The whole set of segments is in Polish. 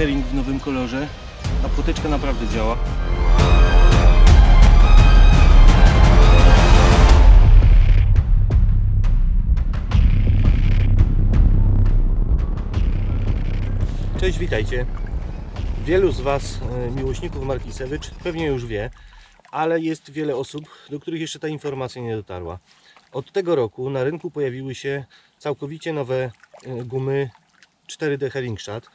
tym kolorze. Ta płoteczka naprawdę działa. Cześć, witajcie. Wielu z Was, e, miłośników marki Savage, pewnie już wie, ale jest wiele osób, do których jeszcze ta informacja nie dotarła. Od tego roku na rynku pojawiły się całkowicie nowe e, gumy 4D Herringshot.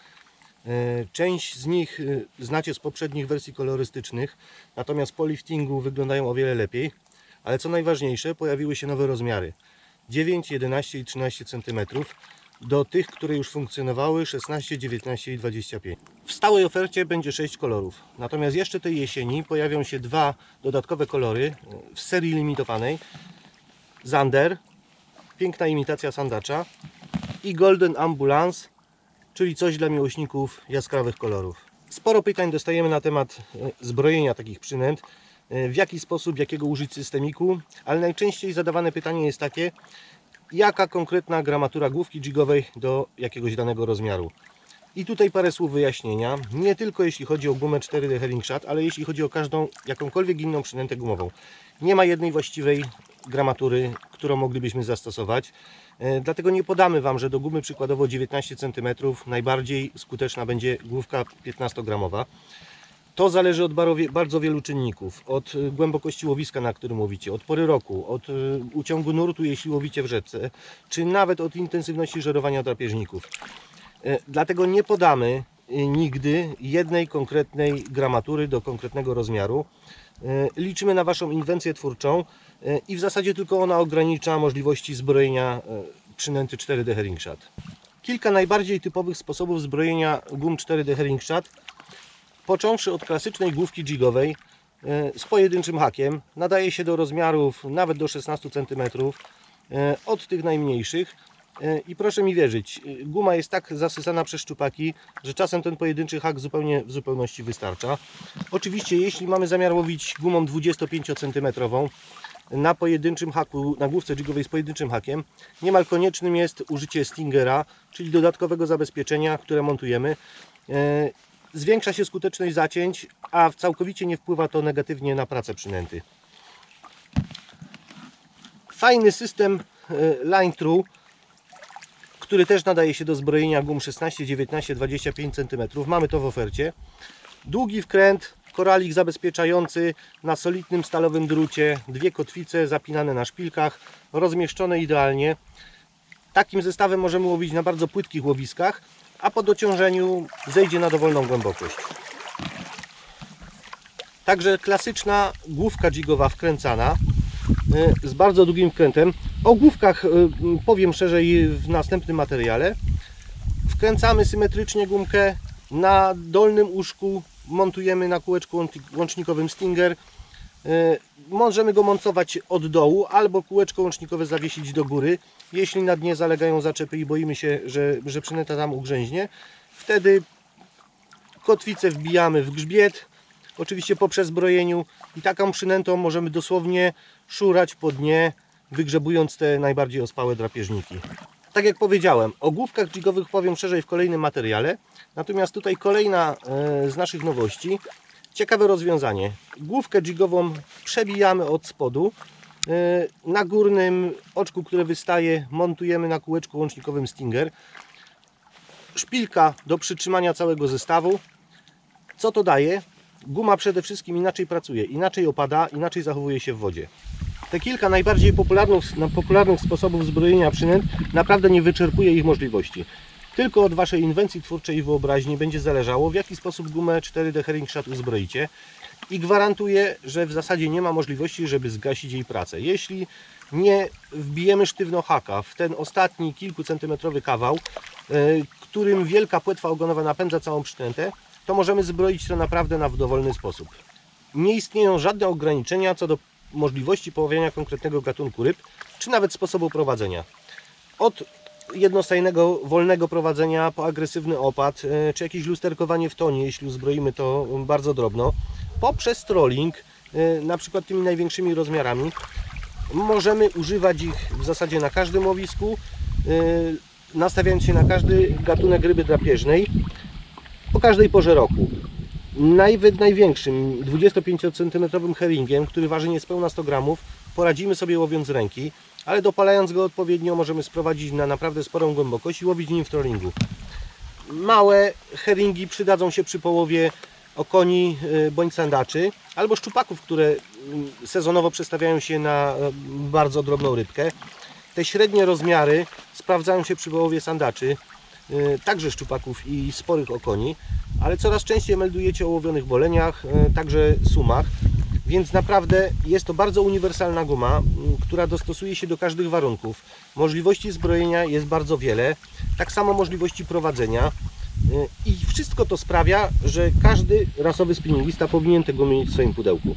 E, Część z nich e, znacie z poprzednich wersji kolorystycznych, natomiast po liftingu wyglądają o wiele lepiej. Ale co najważniejsze, pojawiły się nowe rozmiary 9, 11 i 13 cm do tych, które już funkcjonowały 16, 19 i 25. W stałej ofercie będzie 6 kolorów. Natomiast jeszcze tej jesieni pojawią się dwa dodatkowe kolory w serii limitowanej. Zander, piękna imitacja sandacza i Golden Ambulance, czyli coś dla miłośników jaskrawych kolorów. Sporo pytań dostajemy na temat e, zbrojenia takich przynęt, e, w jaki sposób, jakiego użyć systemiku, ale najczęściej zadawane pytanie jest takie, jaka konkretna gramatura główki jigowej do jakiegoś danego rozmiaru. I tutaj parę słów wyjaśnienia, nie tylko jeśli chodzi o gumę 4D Herringshot, ale jeśli chodzi o każdą, jakąkolwiek inną przynętę gumową. Nie ma jednej właściwej gramatury, którą moglibyśmy zastosować. E, Dlatego nie podamy Wam, że do gumy przykładowo 19 cm najbardziej skuteczna będzie główka 15-gramowa. To zależy od bardzo wielu czynników. Od y, głębokości łowiska, na którym łowicie, od pory roku, od y, uciągu nurtu, jeśli łowicie w rzece, czy nawet od intensywności żerowania drapieżników. E, Dlatego nie podamy nigdy jednej konkretnej gramatury do konkretnego rozmiaru. E, Liczymy na Waszą inwencję twórczą e, i w zasadzie tylko ona ogranicza możliwości zbrojenia e, przynęty 4D Herringshot. Kilka najbardziej typowych sposobów zbrojenia gum 4D Herringshot począwszy od klasycznej główki jigowej z pojedynczym hakiem, nadaje się do rozmiarów nawet do 16 cm, od tych najmniejszych. E, I proszę mi wierzyć, e, guma jest tak zasysana przez szczupaki, że czasem ten pojedynczy hak zupełnie w zupełności wystarcza. Oczywiście, jeśli mamy zamiar łowić gumą 25 cm na pojedynczym haku, na główce jigowej z pojedynczym hakiem, niemal koniecznym jest użycie stingera, czyli dodatkowego zabezpieczenia, które montujemy. E, zwiększa się skuteczność zacięć, a całkowicie nie wpływa to negatywnie na pracę przynęty. Fajny system line true, który też nadaje się do zbrojenia gum 16, 19, 25 cm. Mamy to w ofercie. Długi wkręt, koralik zabezpieczający na solidnym stalowym drucie, dwie kotwice zapinane na szpilkach, rozmieszczone idealnie. Takim zestawem możemy łowić na bardzo płytkich łowiskach, a po dociążeniu zejdzie na dowolną głębokość. Także klasyczna główka jigowa wkręcana y, z bardzo długim wkrętem. O główkach y, powiem szerzej w następnym materiale. Wkręcamy symetrycznie gumkę na dolnym uszku, montujemy na kółeczku łącznik- łącznikowym Stinger. Y, Możemy go montować od dołu albo kółeczko łącznikowe zawiesić do góry. Jeśli na dnie zalegają zaczepy i boimy się, że, że przynęta tam ugrzęźnie, wtedy kotwicę wbijamy w grzbiet, oczywiście po przezbrojeniu i taką przynętą możemy dosłownie szurać po dnie, wygrzebując te najbardziej ospałe drapieżniki. Tak jak powiedziałem, o główkach jigowych powiem szerzej w kolejnym materiale, natomiast tutaj kolejna e, z naszych nowości, ciekawe rozwiązanie. Główkę jigową przebijamy od spodu, e, na górnym oczku, które wystaje, montujemy na kółeczku łącznikowym Stinger. Szpilka do przytrzymania całego zestawu. Co to daje? Guma przede wszystkim inaczej pracuje, inaczej opada, inaczej zachowuje się w wodzie. Te kilka najbardziej popularnych, popularnych sposobów zbrojenia przynęt naprawdę nie wyczerpuje ich możliwości. Tylko od Waszej inwencji twórczej i wyobraźni będzie zależało, w jaki sposób gumę 4D Herringshot uzbroicie i gwarantuję, że w zasadzie nie ma możliwości, żeby zgasić jej pracę. Jeśli nie wbijemy sztywno haka w ten ostatni kilkucentymetrowy kawał, e, którym wielka płetwa ogonowa napędza całą przynętę, to możemy zbroić to naprawdę na dowolny sposób. Nie istnieją żadne ograniczenia co do możliwości poławiania konkretnego gatunku ryb, czy nawet sposobu prowadzenia. Od jednostajnego, wolnego prowadzenia po agresywny opad, e, czy jakieś lusterkowanie w tonie, jeśli uzbroimy to bardzo drobno, poprzez trolling, e, na przykład tymi największymi rozmiarami, możemy używać ich w zasadzie na każdym łowisku, e, nastawiając się na każdy gatunek ryby drapieżnej. po każdej porze roku. Największym 25 cm herringiem, który waży niespełna 100 gramów, poradzimy sobie łowiąc ręki, ale dopalając go odpowiednio możemy sprowadzić na naprawdę sporą głębokość i łowić nim w trollingu. Małe herringi przydadzą się przy połowie okoni y, bądź sandaczy, albo szczupaków, które mm, sezonowo przestawiają się na e, bardzo drobną rybkę. Te średnie rozmiary sprawdzają się przy połowie sandaczy, także szczupaków i sporych okoni, ale coraz częściej meldujecie o łowionych boleniach, y, także sumach, więc naprawdę jest to bardzo uniwersalna guma, która dostosuje się do każdych warunków. Możliwości zbrojenia jest bardzo wiele, tak samo możliwości prowadzenia. Y, I wszystko to sprawia, że każdy rasowy spinningista powinien tego mieć w swoim pudełku.